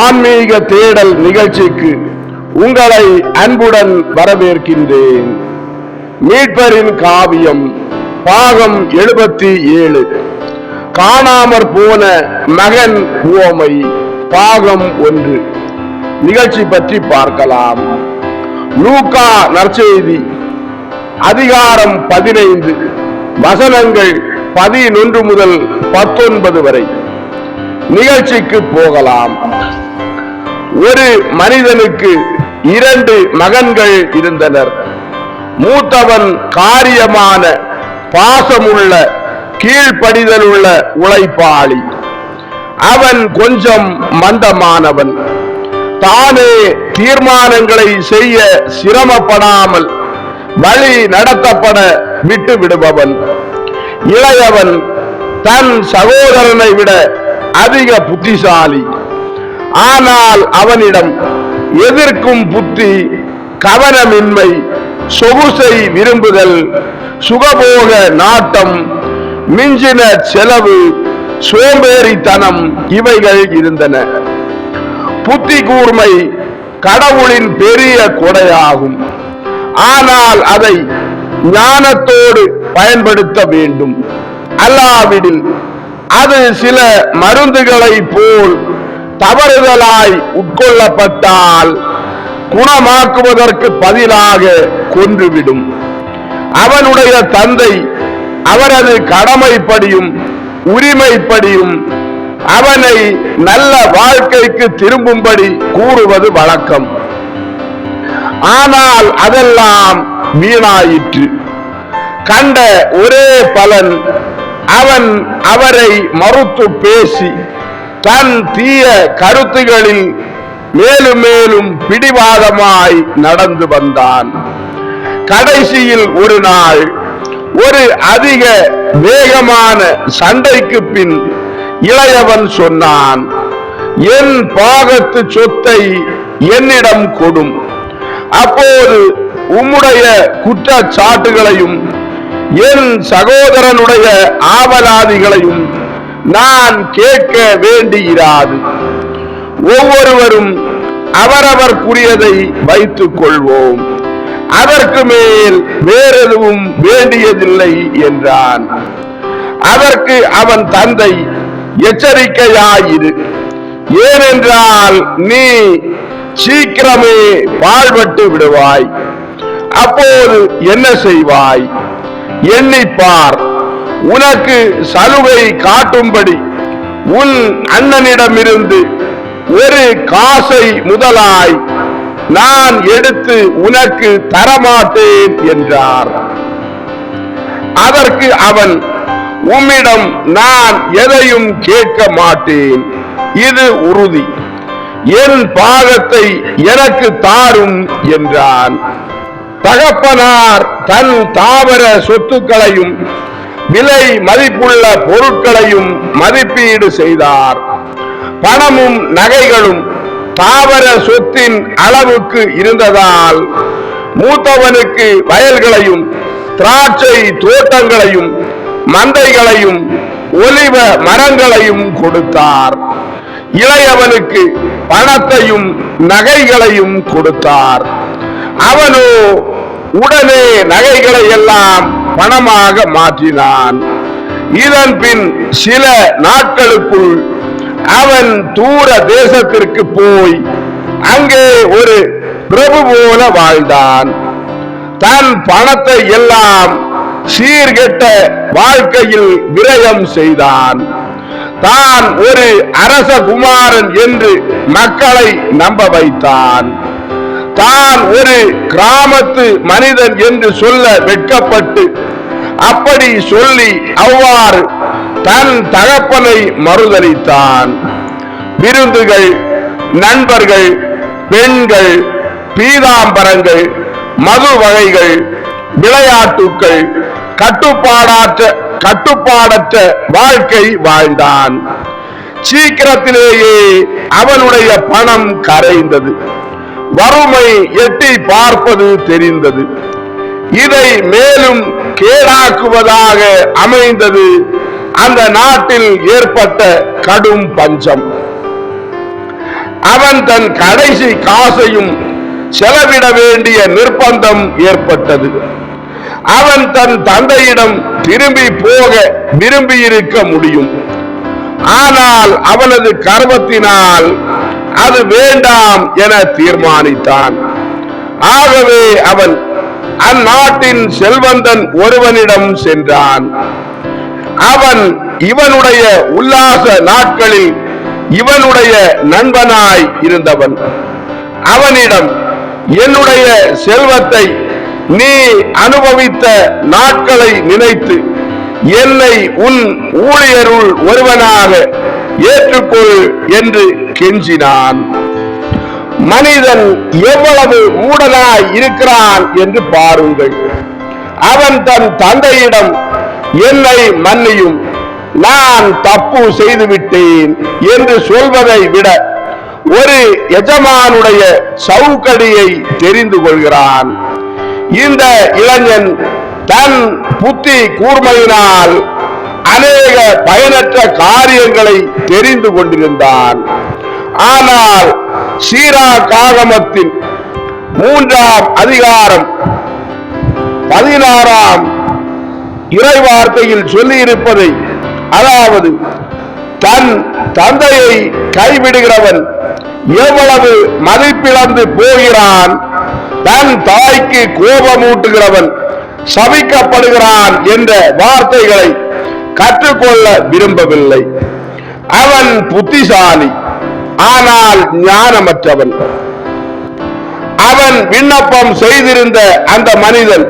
ஆன்மீக தேடல் நிகழ்ச்சிக்கு உங்களை அன்புடன் வரவேற்கின்றேன். மீட்பரின் காவியம் பாகம் எழுபத்தி ஏழு. காணாமற் போன மகன் உவமை பாகம் ஒன்று. நிகழ்ச்சி பற்றி பார்க்கலாம். லூகா நற்செய்தி அதிகாரம் பதினைந்து. வசனங்கள் பதினொன்று முதல் பத்தொன்பது வரை. நிகழ்ச்சிக்கு போகலாம். ஒரு மனிதனுக்கு இரண்டு மகன்கள் இருந்தனர். மூத்தவன் காரியமான பாசமுள்ள கீழ்ப்படிதலுள்ள உழைப்பாளி. அவன் கொஞ்சம் மந்தமானவன். தானே தீர்மானங்களை செய்ய சிரமப்படாமல் வழி நடத்தப்பட விட்டு விடுபவன் இளையவன் தன் சகோதரனை விட அதிக புத்திசாலி. ஆனால் அவனிடம் எதிர்க்கும் புத்தி கவனமின்மை சொகுசை விரும்புதல் சுகபோக நாட்டம் மிஞ்சின செலவு சோம்பேறித்தனம் இவைகள் இருந்தன. புத்தி கூர்மை கடவுளின் பெரிய கொடையாகும். ஆனால் அதை ஞானத்தோடு பயன்படுத்த வேண்டும். அல்லாவிடில் அது சில மருந்துகளை போல் தவறுதலாய் உட்கொள்ளப்பட்டால் குணமாக்குவதற்கு பதிலாக கொன்றுவிடும். அவனுடைய தந்தை அவரது கடமைப்படியும் உரிமைப்படியும் அவனை நல்ல வாழ்க்கைக்கு திரும்பும்படி கூறுவது வழக்கம். ஆனால் அதெல்லாம் வீணாயிற்று. கண்ட ஒரே பலன் அவன் அவரை மறுத்து பேசி தன் தீய கருத்துகளில் மேலும் மேலும் பிடிவாதமாய் நடந்து வந்தான். கடைசியில் ஒரு நாள் ஒரு அதிக வேகமான சண்டைக்கு பின் இளையவன் சொன்னான் என் பாகத்து சொத்தை என்னிடம் கொடும். அப்போது உம்முடைய குற்றச்சாட்டுகளையும் என் சகோதரனுடைய ஆவலாதிகளையும் நான் கேட்க வேண்டியிராது. ஒவ்வொருவரும் அவரவர்க்குரியதை வைத்துக் கொள்வோம். அதற்கு மேல் வேறெதுவும் வேண்டியதில்லை என்றான். அதற்கு அவன் தந்தை எச்சரிக்கையாயிரு. ஏனென்றால் நீ சீக்கிரமே பாழ்பட்டு விடுவாய். அப்போது என்ன செய்வாய்? எண்ணிப்பார். உனக்கு சலுகை காட்டும்படி உன் அண்ணனிடமிருந்து ஒரு காசை முதலாய் நான் எடுத்து உனக்கு தரமாட்டேன் என்றார். அதற்கு அவன் உம்மிடம் நான் எதையும் கேட்க மாட்டேன். இது உறுதி. என் பாகத்தை எனக்கு தாரும் என்றான். தகப்பனார் தன் தாவர சொத்துக்களையும் விலை மதிப்புள்ள பொருட்களையும் மதிப்பீடு செய்தார். பணமும் நகைகளும் தாவர சொத்தின் அளவுக்கு இருந்ததால் மூத்தவனுக்கு வயல்களையும் திராட்சை தோட்டங்களையும் மந்தைகளையும் ஒலிவ மரங்களையும் கொடுத்தார். இளையவனுக்கு பணத்தையும் நகைகளையும் கொடுத்தார். அவனோ உடனே நகைகளை எல்லாம் பணமாக மாற்றினான். இதன் பின் சில நாட்களுக்குள் அவன் தூர தேசத்திற்கு போய் அங்கே ஒரு பிரபு போல வாழ்ந்தான். தன் பணத்தை எல்லாம் சீர்கெட்ட வாழ்க்கையில் விரயம் செய்தான். தான் ஒரு அரச குமாரன் என்று மக்களை நம்ப வைத்தான். தான் ஒரு கிராமத்து மனிதன் என்று சொல்ல வெட்கப்பட்டு அப்படி சொல்லி அவ்வாறு தன் தகப்பனை மறுதளித்தான். விருந்துகள் நண்பர்கள் பெண்கள் பீதாம்பரங்கள் மது வகைகள் விளையாட்டுக்கள் கட்டுப்பாடாற்ற கட்டுப்பாடற்ற வாழ்க்கை வாழ்ந்தான். சீக்கிரத்திலேயே அவனுடைய பணம் கரைந்தது. வறுமை எட்டி பார்ப்பது தெரிந்தது. இதை மேலும் கேடாக்குவதாக அமைந்தது அந்த நாட்டில் ஏற்பட்ட கடும் பஞ்சம். அவன் தன் கடைசி காசையும் செலவிட வேண்டிய நிர்பந்தம் ஏற்பட்டது. அவன் தன் தந்தையிடம் திரும்பி போக விரும்பியிருக்க முடியும். ஆனால் அவனது கர்வத்தினால் அது வேண்டாம் என தீர்மானித்தான். ஆகவே அவன் அந்நாட்டின் செல்வந்தன் ஒருவனிடம் சென்றான். அவன் இவனுடைய உல்லாச நாட்களில் இவனுடைய நண்பனாய் இருந்தவன். அவனிடம் என்னுடைய செல்வத்தை நீ அனுபவித்த நாட்களை நினைத்து என்னை உன் ஊழியருள் ஒருவனாக ஏற்றுக்கொள் என்று கெஞ்சினான். மனிதன் எவ்வளவு மூடனாய் இருக்கிறான் என்று பாருங்கள். அவன் தன் தந்தையிடம் என்னை மன்னியும் நான் தப்பு செய்துவிட்டேன் என்று சொல்வதை விட ஒரு எஜமானுடைய சவுக்கடியை தெரிந்து கொள்கிறான். இந்த இளைஞன் தன் புத்தி கூர்மையினால் அநேக பயனற்ற காரியங்களை தெரிந்து கொண்டிருந்தான். ஆனால் சீரா காகமத்தின் மூன்றாம் அதிகாரம் பதினாறாம் இறைவார்த்தையில் சொல்லியிருப்பதை அதாவது தன் தந்தையை கைவிடுகிறவன் எவ்வளவு மதிப்பிழந்து போகிறான் தன் தாய்க்கு கோபமூட்டுகிறவன் சபிக்கப்படுகிறான் என்ற வார்த்தைகளை கற்றுக்கொள்ள விரும்பவில்லை. அவன் புத்திசாலி ஆனால் ஞானமற்றவன். அவன் விண்ணப்பம் செய்திருந்த அந்த மனிதன்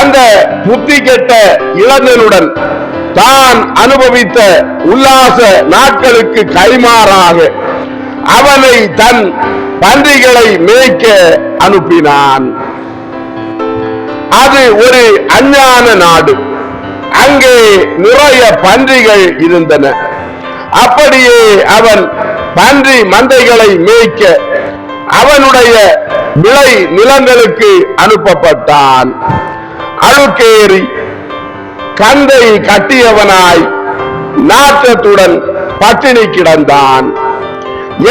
அந்த புத்தி கெட்ட இளைஞனுடன் தான் அனுபவித்த உல்லாச நாட்களுக்கு கைமாறாக அவனை தன் பன்றிகளை மேய்க்க அனுப்பினான். அது ஒரு அஞ்ஞான நாடு. அங்கே நிறைய பன்றிகள் இருந்தன. அப்படியே அவன் பன்றி மந்தைகளை மேய்க்க அவனுடைய விளை நிலங்களுக்கு அனுப்பப்பட்டான். அழுக்கேறி கந்தை கட்டியவனாய் நாற்றத்துடன் பட்டினி கிடந்தான்.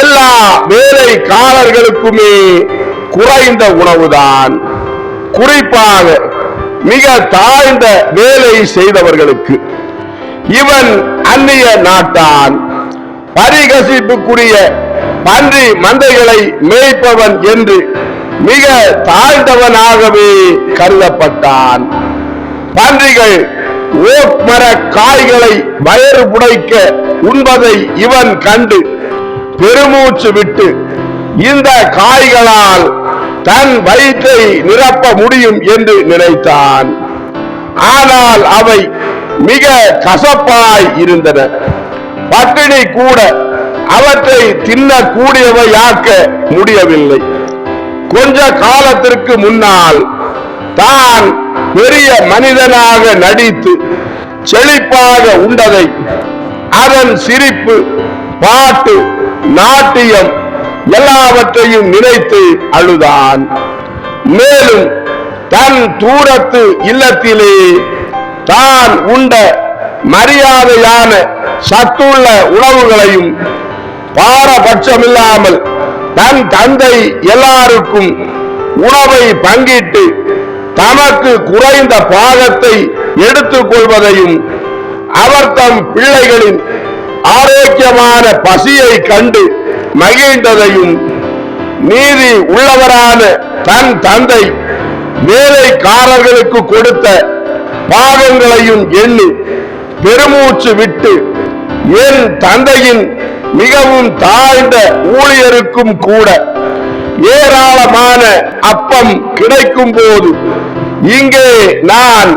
எல்லா வேலைக்காரர்களுக்குமே குறைந்த உணவுதான். குறிப்பாக மிக தாழ்ந்த வேலை செய்தவர்களுக்கு. இவன் அந்நிய நாட்டான். பரிகசிப்புக்குரிய பன்றி மந்தைகளை மேய்ப்பவன் என்று மிக தாழ்ந்தவனாகவே கருதப்பட்டான். பன்றிகள் ஓக் மர காய்களை வயறு புடைக்க உண்பதை இவன் கண்டு பெருமூச்சு விட்டு இந்த காய்களால் தன் வயிற்றை நிரப்ப முடியும் என்று நினைத்தான். ஆனால் அவை மிக கசப்பாய் இருந்தன. பட்டினி கூட அவற்றை தின்னக்கூடியவையாக்க முடியவில்லை. கொஞ்ச காலத்திற்கு முன்னால் தான் பெரிய மனிதனாக நடித்து செழிப்பாக உண்டதை அதன் சிரிப்பு பாட்டு நாட்டியம் எல்லாவற்றையும் நினைத்து அழுதான். மேலும் தன் தூரத்து இல்லத்திலே தான் உண்ட மரியாதையான சத்துள்ள உணவுகளையும் பாரபட்சமில்லாமல் தன் தந்தை எல்லாருக்கும் உணவை பங்கிட்டு தமக்கு குறைந்த பாகத்தை எடுத்துக் கொள்வதையும் அவர் தம் பிள்ளைகளின் ஆரோக்கியமான பசியை கண்டு மகிழ்ந்ததையும் நீதி உள்ளவரான தன் தந்தை வேலைக்காரர்களுக்கு கொடுத்த பாகங்களையும் எண்ணி பெருமூச்சு விட்டு என் தந்தையின் மிகவும் தாழ்ந்த ஊழியருக்கும் கூட ஏராளமான அப்பம் கிடைக்கும் போது இங்கே நான்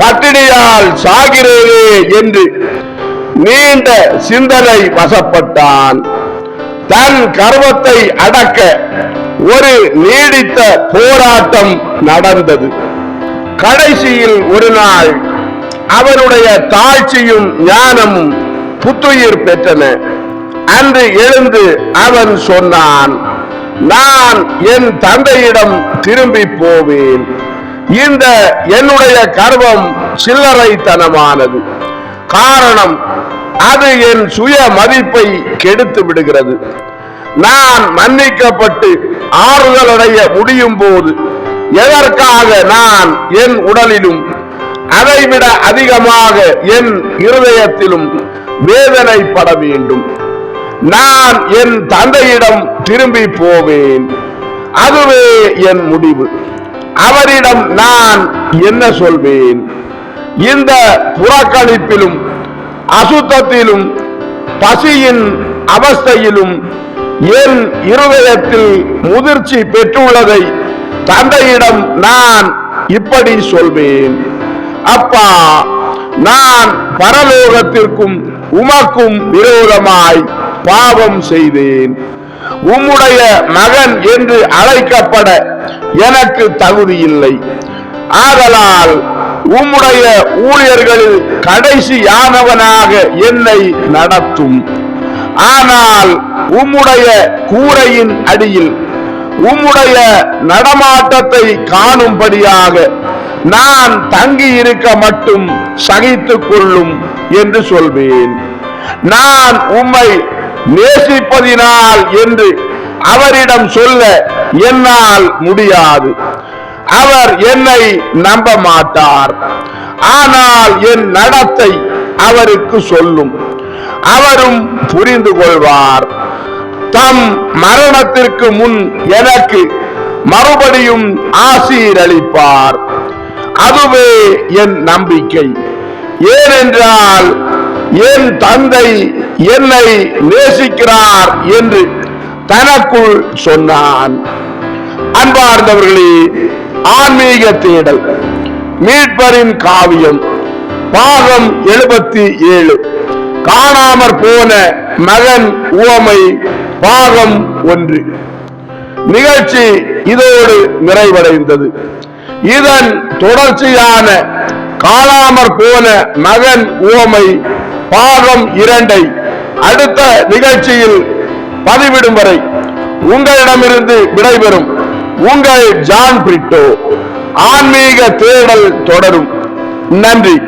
பட்டினியால் சாகிறேனே என்று நீண்ட சிந்தனை வசப்பட்டான். தன் கர்வத்தை அடக்க ஒரு நீடித்த போராட்டம் நடந்தது. கடைசியில் ஒரு நாள் அவனுடைய தாழ்ச்சியும் ஞானமும் புத்துயிர் பெற்றன. அன்று எழுந்து அவன் சொன்னான் நான் என் தந்தையிடம் திரும்பி போவேன். இந்த என்னுடைய கர்வம் சில்லறைத்தனமானது. காரணம் அது என் சுய மதிப்பை கெடுத்து விடுகிறது. நான் மன்னிக்கப்பட்டு ஆறுதல் அடைய முடியும் போது எதற்காக நான் என் உடலிலும் அதைவிட அதிகமாக என் இருதயத்திலும் வேதனைப்பட வேண்டும். நான் என் தந்தையிடம் திரும்பி போவேன். அதுவே என் முடிவு. அவரிடம் நான் என்ன சொல்வேன்? இந்த புறக்கணிப்பிலும் அசுத்தத்திலும் பசியின் அவஸ்தையிலும் என் இருதயத்தில் முதிர்ச்சி பெற்றுள்ளதை தந்தையிடம் நான் இப்படி சொல்வேன். அப்பா நான் பரலோகத்திற்கும் உமக்கும் விரோதமாய் பாவம் செய்தேன். உம்முடைய மகன் என்று அழைக்கப்பட எனக்கு தகுதி இல்லை ஆதலால் உம்முடைய ஊழியர்களில் கடைசியானவனாக என்னை நடத்தும். ஆனால் உம்முடைய கூரையின் அடியில் உம்முடைய நடமாட்டத்தை காணும்படியாக நான் தங்கி இருக்க மட்டும் சகித்துக் கொள்ளும் என்று சொல்வேன். நான் உம்மை நேசிப்பதினால் என்று அவரிடம் சொல்ல என்னால் முடியாது. அவர் என்னை நம்ப மாட்டார் ஆனால் என் நடத்தை அவருக்கு சொல்லும். அவரும் புரிந்து கொள்வார். தம் மரணத்திற்கு முன் எனக்கு மறுபடியும் ஆசீரளிப்பார். அதுவே என் நம்பிக்கை. ஏனென்றால் என் தந்தை என்னை நேசிக்கிறார் என்று தனக்குள் சொன்னான். அன்பார்ந்தவர்களே ஆன்மீக தேடல் மீட்பரின் காவியம் பாகம் எழுபத்தி ஏழு. காணாமற் போன மகன் உவமை பாகம் ஒன்று. நிகழ்ச்சி இதோடு நிறைவடைந்தது. இதன் தொடர்ச்சியான காணாமற் போன மகன் உவமை பாகம் இரண்டை அடுத்த நிகழ்ச்சியில் பதிவிடும் வரை உங்களிடமிருந்து விடைபெறும். உங்கள் ஜான் பிரிட்டோ. ஆன்மீக தேடல் தொடரும். நன்றி.